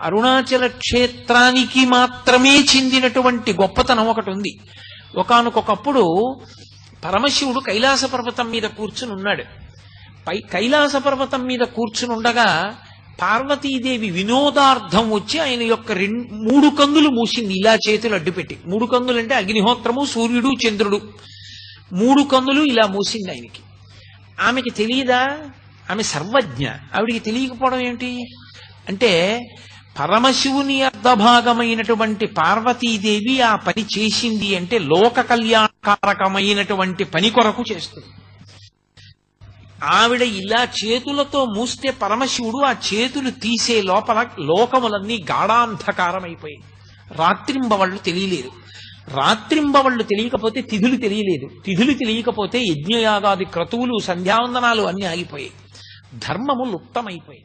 అరుణాచల క్షేత్రానికి మాత్రమే చెందినటువంటి గొప్పతనం ఒకటి ఉంది. ఒకనకొకప్పుడు పరమశివుడు కైలాస పర్వతం మీద కూర్చుని ఉన్నాడు. పై కైలాస పర్వతం మీద కూర్చుని ఉండగా పార్వతీదేవి వినోదార్థం వచ్చి ఆయన యొక్క రెండు మూడు కందులు మూసింది. ఇలా చేతులు అడ్డుపెట్టి మూడు కందులు అంటే అగ్నిహోత్రము సూర్యుడు చంద్రుడు. మూడు కందులు ఇలా మూసింది ఆయనకి. ఆమెకి తెలియదా? ఆమె సర్వజ్ఞ. ఆవిడికి తెలియకపోవడం ఏంటి? అంటే పరమశివుని అర్ధభాగమైనటువంటి పార్వతీదేవి ఆ పని చేసింది అంటే లోక కళ్యాణకారకమైనటువంటి పని కొరకు చేస్తుంది. ఆవిడ ఇలా చేతులతో మూస్తే పరమశివుడు ఆ చేతులు తీసే లోపల లోకములన్నీ గాఢాంధకారమైపోయాయి. రాత్రింబవళ్ళు తెలియలేదు. రాత్రింబవళ్ళు తెలియకపోతే తిథులు తెలియలేదు. తిథులు తెలియకపోతే యజ్ఞయాగాది క్రతువులు సంధ్యావందనాలు అన్ని ఆగిపోయాయి. ధర్మము లుప్తమైపోయాయి.